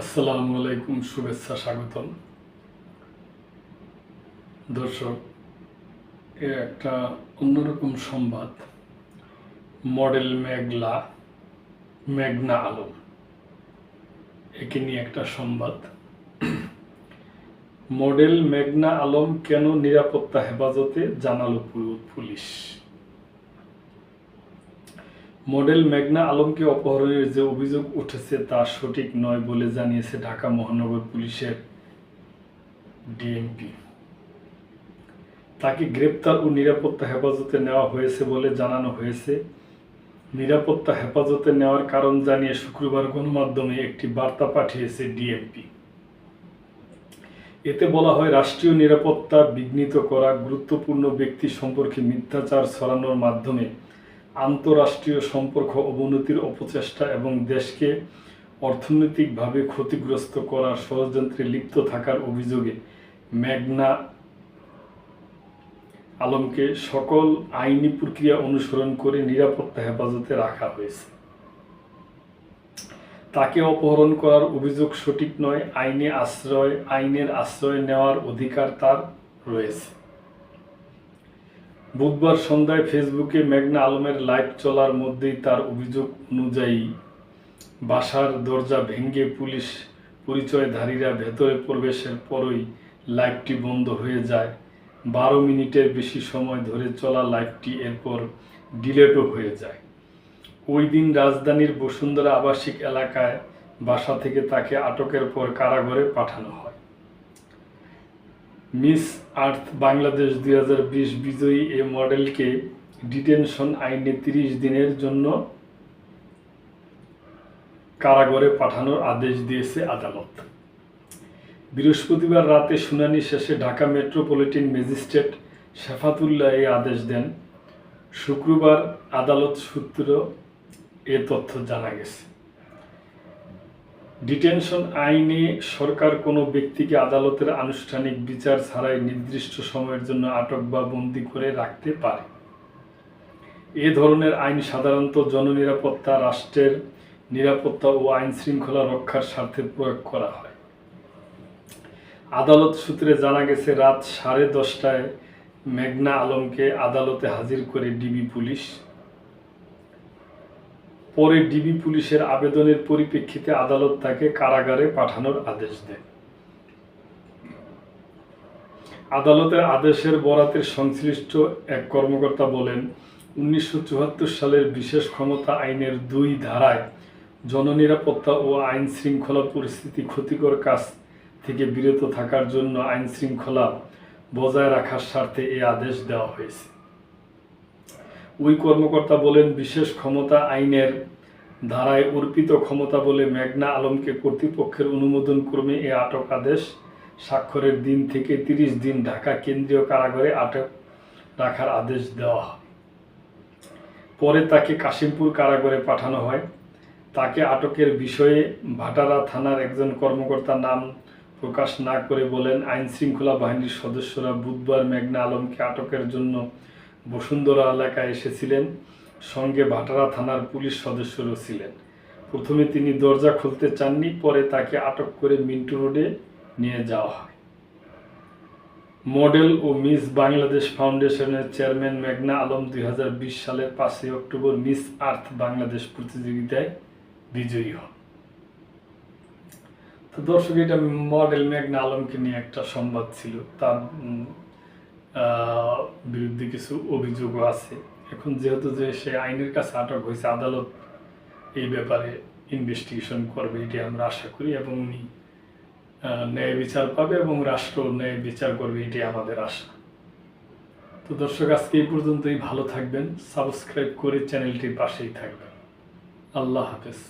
আসসালামু আলাইকুম, শুভেচ্ছা, স্বাগতম। দর্শক, এ একটা অন্যরকম সংবাদ। মডেল মেঘলা, মেঘনা আলম একে নিয়ে একটা সংবাদ। মডেল মেঘনা আলম কেন নিরাপত্তা হেফাজতে জানালো পুলিশ? মডেল মেঘনা আলমকে অপহরণের যে অভিযোগ উঠেছে তা সঠিক নয় বলে জানিয়েছে ঢাকা মহানগর পুলিশের ডিএমপি। তাকে গ্রেপ্তার ও নিরাপত্তা হেফাজতে নেওয়া হয়েছে বলে জানানো হয়েছে। নিরাপত্তা হেফাজতে নেওয়ার কারণ জানিয়ে শুক্রবার গণমাধ্যমে একটি বার্তা পাঠিয়েছে ডিএমপি। এতে বলা হয়, রাষ্ট্রীয় নিরাপত্তা বিঘ্নিত করা গুরুত্বপূর্ণ ব্যক্তি সম্পর্কে মিথ্যাচার ছড়ানোর মাধ্যমে আন্তরাষ্ট্রীয় সম্পর্ক অবনতির অপচেষ্টা এবং দেশকে অর্থনৈতিকভাবে ক্ষতিগ্রস্ত করার ষড়যন্ত্রে লিপ্ত থাকার অভিযোগে মেঘনা আলমকে সকল আইনি প্রক্রিয়া অনুসরণ করে নিরাপত্তা হেফাজতে রাখা হয়েছে। তাকে অপহরণ করার অভিযোগ সঠিক নয়, আইনে আশ্রয়, আইনের আশ্রয় নেওয়ার অধিকার তার রয়েছে। বুধবার সন্ধ্যায় ফেসবুকে মেঘনা আলমের লাইভ চলার মধ্যেই তার অভিযোগ অনুযায়ী বাসার দরজা ভেঙে পুলিশ পরিচয়ধারীরা ভেতরে প্রবেশের পরই লাইভটি বন্ধ হয়ে যায়। বারো মিনিটের বেশি সময় ধরে চলা লাইভটি এরপর ডিলেটও হয়ে যায়। ওই দিন রাজধানীর বসুন্ধরা আবাসিক এলাকায় বাসা থেকে তাকে আটকের পর কারাগারে পাঠানো হয়। মিস আর্থ বাংলাদেশ দুই হাজার বিশ বিজয়ী এ মডেলকে ডিটেনশন আইনে তিরিশ দিনের জন্য কারাগারে পাঠানোর আদেশ দিয়েছে আদালত। বৃহস্পতিবার রাতে শুনানি শেষে ঢাকা মেট্রোপলিটন ম্যাজিস্ট্রেট শেফাতুল্লাহ এই আদেশ দেন। শুক্রবার আদালত সূত্র এ তথ্য জানা গেছে। ডিটেনশন আইনে সরকার কোনো ব্যক্তিকে আদালতের আনুষ্ঠানিক বিচার ছাড়াই নির্দিষ্ট সময়ের জন্য আটক বা বন্দি করে রাখতে পারে। এ ধরনের আইন সাধারণত জননিরাপত্তা, রাষ্ট্রের নিরাপত্তা ও আইন শৃঙ্খলা রক্ষার স্বার্থে প্রয়োগ করা হয়। আদালত সূত্রে জানা গেছে, রাত সাড়ে দশটায় মেঘনা আলমকে আদালতে হাজির করে ডিবি পুলিশ পরে ডিবি পুলিশের আবেদনের পরিপ্রেক্ষিতে আদালত তাকে কারাগারে পাঠানোর আদেশ দেয়। আদালতের আদেশের বরাতের সংশ্লিষ্ট এক কর্মকর্তা বলেন, উনিশশো চুয়াত্তর সালের বিশেষ ক্ষমতা আইনের দুই ধারায় জননিরাপত্তা ও আইন শৃঙ্খলা পরিস্থিতি ক্ষতিকর কাজ থেকে বিরত থাকার জন্য আইন শৃঙ্খলা বজায় রাখার স্বার্থে এ আদেশ দেওয়া হয়েছে। ওই কর্মকর্তা বলেন, বিশেষ ক্ষমতা আইনের ধারায় অর্পিত ক্ষমতা বলে মেঘনা আলমকে কর্তৃপক্ষের অনুমোদন ক্রমে এ আটক আদেশ স্বাক্ষরের দিন থেকে তিরিশ দিন ঢাকা কেন্দ্রীয় কারাগারে আটক রাখার আদেশ দেওয়া পরে তাকে কাশিমপুর কারাগারে পাঠানো হয়। তাকে আটকের বিষয়ে ভাটারা থানার একজন কর্মকর্তা নাম প্রকাশ না করে বলেন আইন শৃঙ্খলা বাহিনীর সদস্যরা বুধবার মেঘনা আলমকে আটকের জন্য বসুন্ধরা এলাকায় এসেছিলেন। সঙ্গে ভাটারা থানার পুলিশ সদস্যরও ছিলেন। প্রথমে তিনি দরজা খুলতে চাননি, পরে তাকে আটক করে মিন্টু রোডে নিয়ে যাওয়া হয়। মডেল ও মিস বাংলাদেশ ফাউন্ডেশনের চেয়ারম্যান মেঘনা আলম দুই হাজার বিশ সালের পাঁচই অক্টোবর মিস আর্থ বাংলাদেশ প্রতিযোগিতায় বিজয়ী হন। তো দর্শক, এটা মডেল মেঘনা আলমকে নিয়ে একটা সংবাদ ছিল। তার বিরুদ্ধে কিছু অভিযোগও আছে। এখন যেহেতু যে সে আইনের কাছে আটক হয়েছে, আদালত এই ব্যাপারে ইনভেস্টিগেশন করবে এটি আমরা আশা করি এবং উনি ন্যায় বিচার পাবে এবং রাষ্ট্র ন্যায় বিচার করবে এটি আমাদের আশা। তো দর্শক, আজকে এই পর্যন্তই। ভালো থাকবেন, সাবস্ক্রাইব করে চ্যানেলটির পাশেই থাকবেন। আল্লাহ হাফেজ।